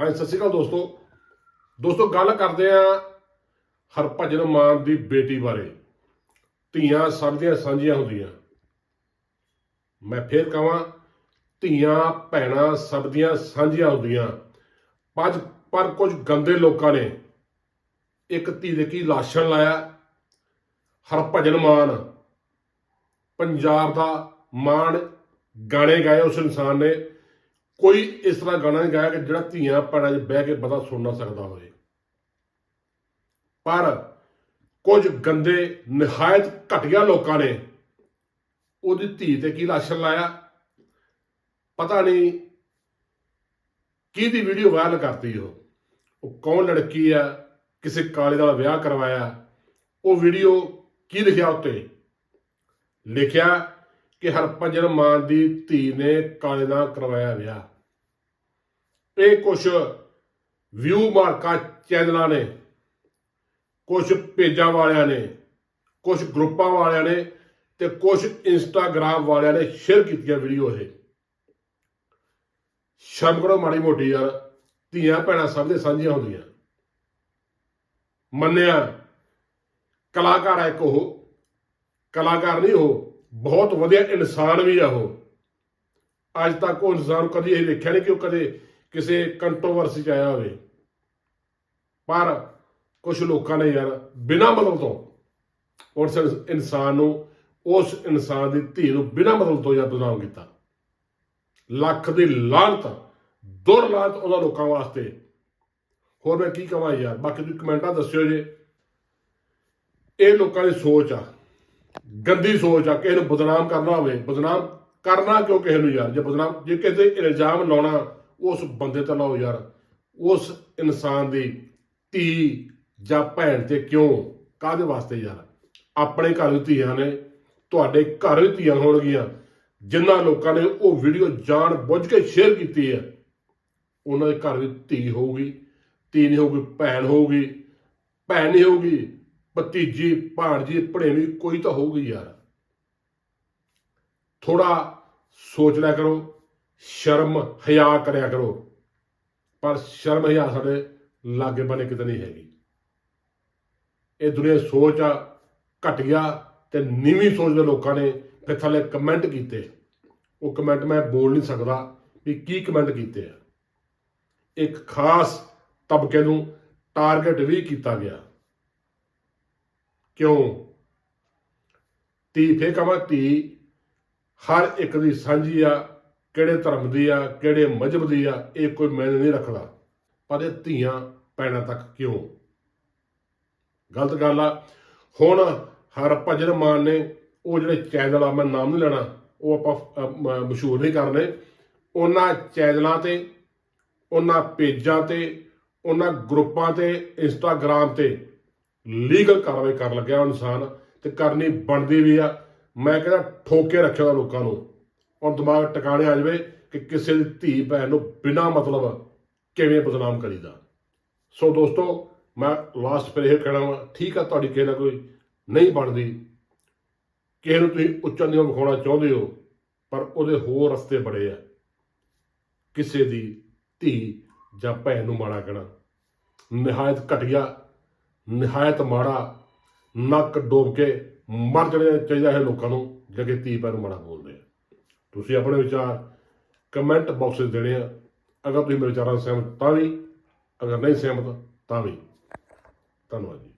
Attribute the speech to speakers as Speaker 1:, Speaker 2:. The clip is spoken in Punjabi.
Speaker 1: ਹਾਂਜੀ ਸਤਿ ਸ਼੍ਰੀ ਅਕਾਲ ਦੋਸਤੋ। ਦੋਸਤੋ, ਗੱਲ ਕਰਦੇ ਆ ਹਰਭਜਨ ਮਾਨ ਦੀ ਬੇਟੀ ਬਾਰੇ। ਧੀਆਂ ਸਭ ਦੀਆਂ ਸਾਂਝੀਆਂ ਹੁੰਦੀਆਂ। ਮੈਂ ਫੇਰ ਕਹਾਂ, ਧੀਆਂ ਭੈਣਾਂ ਸਭ ਦੀਆਂ ਸਾਂਝੀਆਂ ਹੁੰਦੀਆਂ। ਪਰ ਪਰ ਕੁਝ ਗੰਦੇ ਲੋਕਾਂ ਨੇ ਇੱਕ ਧੀ ਦੇ ਕੀ ਲਾਸ਼ਣ ਲਾਇਆ? ਹਰਭਜਨ ਮਾਨ। ਪੰਜਾਬ ਦਾ ਮਾਣ ਗਾਣੇ ਗਾਏ ਉਸ ਇਨਸਾਨ ਨੇ। ਕੋਈ ਇਸ ਤਰ੍ਹਾਂ ਗਾਣਾ ਨਹੀਂ ਗਾਇਆ ਕਿ ਜਿਹੜਾ ਧੀਆਂ ਭੈਣਾਂ 'ਚ ਬਹਿ ਕੇ ਬੰਦਾ ਸੁਣ ਨਾ ਸਕਦਾ ਹੋਵੇ। ਪਰ ਕੁਝ ਗੰਦੇ, ਨਿਹਾਇਤ ਘਟੀਆ ਲੋਕਾਂ ਨੇ ਉਹਦੀ ਧੀ ਤੇ ਕੀ ਲਾਸ਼ਰ ਲਾਇਆ, ਪਤਾ ਨਹੀਂ ਕਿਹਦੀ ਵੀਡੀਓ ਵਾਇਰਲ ਕਰਤੀ ਉਹ। ਉਹ ਕੌਣ ਲੜਕੀ ਆ, ਕਿਸੇ ਕਾਲੇ ਦਾ ਵਿਆਹ ਕਰਵਾਇਆ, ਉਹ ਵੀਡੀਓ ਕੀ ਲਿਖਿਆ ਉੱਤੇ? ਲਿਖਿਆ ਕਿ ਹਰਭਜਨ ਮਾਨ ਦੀ ਧੀ ਨੇ ਕਾਲੇ ਨਾਲ ਕਰਵਾਇਆ ਵਿਆਹ। ਇਹ ਕੁਝ ਵਿਊ ਮਾਰਕਾ ਚੈਨਲਾਂ ਨੇ ਕੁਝ ਪੇਜਾਂ ਵਾਲਿਆਂ ਨੇ ਕੁਝ ਗਰੁੱਪਾਂ ਵਾਲਿਆਂ ਨੇ ਤੇ ਕੁਝ ਇੰਸਟਾਗ੍ਰਾਮ ਵਾਲਿਆਂ ਨੇ ਸ਼ੇਅਰ ਕੀਤੀਆਂ ਵੀਡੀਓ ਇਹ। ਸ਼ਰਮ ਕਰੋ ਮਾੜੀ ਮੋਟੀ ਯਾਰ, ਧੀਆਂ ਭੈਣਾਂ ਸਭ ਦੇ ਸਾਂਝੀਆਂ ਹੁੰਦੀਆਂ। ਮੰਨਿਆ, ਕਲਾਕਾਰ ਹੈ ਇੱਕ ਉਹ, ਕਲਾਕਾਰ ਨਹੀਂ ਉਹ ਬਹੁਤ ਵਧੀਆ ਇਨਸਾਨ ਵੀ ਆ ਉਹ। ਅੱਜ ਤੱਕ ਉਹ ਇਨਸਾਨ ਕਦੀ ਇਹ ਵੇਖਿਆ ਨਹੀਂ ਕਿ ਉਹ ਕਦੇ ਕਿਸੇ ਕੰਟਰੋਵਰਸੀ 'ਚ ਆਇਆ ਹੋਵੇ। ਪਰ ਕੁਝ ਲੋਕਾਂ ਨੇ ਯਾਰ ਬਿਨਾਂ ਮਤਲਬ ਤੋਂ ਉਸ ਇਨਸਾਨ ਨੂੰ, ਉਸ ਇਨਸਾਨ ਦੀ ਧੀ ਨੂੰ ਬਿਨਾਂ ਮਤਲਬ ਤੋਂ ਯਾਰ ਬਦਨਾਮ ਕੀਤਾ। ਲੱਖ ਦੀ ਲਾਹਨਤ, ਦੁਰ ਲਾਹਨਤ ਉਹਨਾਂ ਲੋਕਾਂ ਵਾਸਤੇ। ਹੋਰ ਮੈਂ ਕੀ ਕਹਾਂ ਯਾਰ, ਬਾਕੀ ਤੁਸੀਂ ਕਮੈਂਟਾਂ ਦੱਸਿਓ ਜੇ। ਇਹ ਲੋਕਾਂ ਦੀ ਸੋਚ ਆ। ਗੰਦੀ ਸੋਚ ਆ, ਕਿਸੇ ਨੂੰ ਬਦਨਾਮ ਕਰਨਾ ਹੋਵੇ, ਬਦਨਾਮ ਕਰਨਾ ਕਿਉਂ ਕਿਸੇ ਨੂੰ ਯਾਰ? ਜੇ ਬਦਨਾਮ ਜੇ ਕਿਸੇ ਇਲਜ਼ਾਮ ਲਾਉਣਾ, ਉਸ ਬੰਦੇ ਤੇ ਲਾਓ ਯਾਰ। ਉਸ ਇਨਸਾਨ ਦੀ ਧੀ ਜਾਂ ਭੈਣ ਤੇ ਕਿਉਂ? ਕਾਹਦੇ ਵਾਸਤੇ ਯਾਰ? ਆਪਣੇ ਘਰ ਵਿੱਚ ਧੀਆਂ ਨੇ, ਤੁਹਾਡੇ ਘਰ ਵਿੱਚ ਧੀਆਂ ਹੋਣਗੀਆਂ। ਜਿਨ੍ਹਾਂ ਲੋਕਾਂ ਨੇ ਉਹ ਵੀਡੀਓ ਜਾਣ ਬੁੱਝ ਕੇ ਸ਼ੇਅਰ ਕੀਤੀ ਹੈ। ਉਹਨਾਂ ਦੇ ਘਰ ਵਿੱਚ ਧੀ ਹੋਊਗੀ, ਧੀ ਨਹੀਂ ਹੋਊਗੀ, ਭੈਣ ਹੋਊਗੀ, ਭੈਣ ਨਹੀਂ ਹੋਊਗੀ। ਭਤੀਜੀ ਭਾਣਜੀ, ਭਣੇਵੀਂ ਕੋਈ ਤਾਂ ਹੋਊਗੀ ਯਾਰ। ਥੋੜਾ ਸੋਚ ਲਿਆ ਕਰੋ, ਸ਼ਰਮ ਹਿਆ ਕਰਿਆ ਕਰੋ। ਪਰ ਸ਼ਰਮ ਹਿਆ ਸਾਡੇ ਲਾਗੇ ਬਨੇ ਕਿਤੇ ਨਹੀਂ ਹੈਗੀ। ਇਹ ਦੁਨੀਆ ਸੋਚ ਆ ਘਟੀਆ ਤੇ ਨੀਵੀਂ ਸੋਚ ਦੇ ਲੋਕਾਂ ਨੇ ਫਿਰ ਥੱਲੇ ਕਮੈਂਟ ਕੀਤੇ। ਉਹ ਕਮੈਂਟ ਮੈਂ ਬੋਲ ਨਹੀਂ ਸਕਦਾ ਵੀ ਕੀ ਕਮੈਂਟ ਕੀਤੇ ਆ। ਇੱਕ ਖਾਸ ਤਬਕੇ ਨੂੰ ਟਾਰਗੇਟ ਵੀ ਕੀਤਾ ਗਿਆ। ਕਿਉਂ? ਧੀ ਫੇ ਕਮਾ ਧੀ, ਹਰ ਇੱਕ ਦੀ ਸਾਂਝੀ ਆ, ਕਿਹੜੇ ਧਰਮ ਦੀ ਆ, ਕਿਹੜੇ ਮਜਹਬ ਦੀ ਆ, ਇਹ ਕੋਈ ਮੈਨ ਨਹੀਂ ਰੱਖਦਾ। ਪਰ ਇਹ ਧੀਆਂ ਪੈਣਾ ਤੱਕ ਕਿਉਂ? ਗਲਤ ਗੱਲ ਆ। ਹੁਣ ਹਰਭਜਨ ਮਾਨ ਨੇ ਉਹ ਜਿਹੜੇ ਚੈਨਲ ਆ ਮੈਂ ਨਾਮ ਨਹੀਂ ਲੈਣਾ, ਉਹ ਆਪਾਂ ਮਸ਼ਹੂਰ ਨਹੀਂ ਕਰਨੇ। ਉਹਨਾਂ ਚੈਨਲਾਂ ਤੇ, ਉਹਨਾਂ ਪੇਜਾਂ ਤੇ, ਉਹਨਾਂ ਗਰੁੱਪਾਂ ਤੇ, ਇੰਸਟਾਗ੍ਰਾਮ ਤੇ ਲੀਗਲ ਕਾਰਵਾਈ ਕਰਨ ਲੱਗਿਆ ਇਨਸਾਨ ਤੇ ਕਰਨੀ ਬਣਦੀ ਵੀ ਆ। ਮੈਂ ਕਹਿੰਦਾ ਠੋਕੇ ਰੱਖਿਆ ਉਹਦਾ ਲੋਕਾਂ ਨੂੰ। ਔਰ ਦਿਮਾਗ ਟਿਕਾਣੇ ਆ ਜਾਵੇ ਕਿ ਕਿਸੇ ਦੀ ਧੀ ਭੈਣ ਨੂੰ ਬਿਨਾਂ ਮਤਲਬ ਕਿਵੇਂ ਬਦਨਾਮ ਕਰੀਦਾ। ਸੋ ਦੋਸਤੋ, ਮੈਂ ਲਾਸਟ ਪਰ ਇਹ ਕਹਿਣਾ ਵਾ, ਠੀਕ ਆ ਤੁਹਾਡੀ ਕਿਸੇ ਨਾਲ ਕੋਈ ਨਹੀਂ ਬਣਦੀ। ਕਿਸੇ ਨੂੰ ਤੁਸੀਂ ਉੱਚਾ ਨੀਵਾਂ ਵਿਖਾਉਣਾ ਚਾਹੁੰਦੇ ਹੋ, ਪਰ ਉਹਦੇ ਹੋਰ ਰਸਤੇ ਬੜੇ ਆ। ਕਿਸੇ ਦੀ ਧੀ ਜਾਂ ਭੈਣ ਨੂੰ ਮਾੜਾ ਕਹਿਣਾ। ਨਿਹਾਇਤ ਘਟੀਆ ਨਿਹਾਇਤ ਮਾੜਾ ਨੱਕ ਡੋਬ ਕੇ ਮਰ ਜਾਣਾ ਚਾਹੀਦਾ ਹੈ ਲੋਕਾਂ ਨੂੰ ਜਿਹੜੇ ਧੀ ਪੈਰ ਮਾੜਾ ਬੋਲਦੇ ਆ। ਤੁਸੀਂ ਆਪਣੇ ਵਿਚਾਰ ਕਮੈਂਟ ਬਾਕਸ ਵਿੱਚ ਦੇਣੇ ਆ। ਅਗਰ ਤੁਸੀਂ ਮੇਰੇ ਵਿਚਾਰਾਂ ਨਾਲ ਸਹਿਮਤ ਤਾਂ ਵੀ, ਅਗਰ ਨਹੀਂ ਸਹਿਮਤ ਤਾਂ ਵੀ। ਧੰਨਵਾਦ ਜੀ।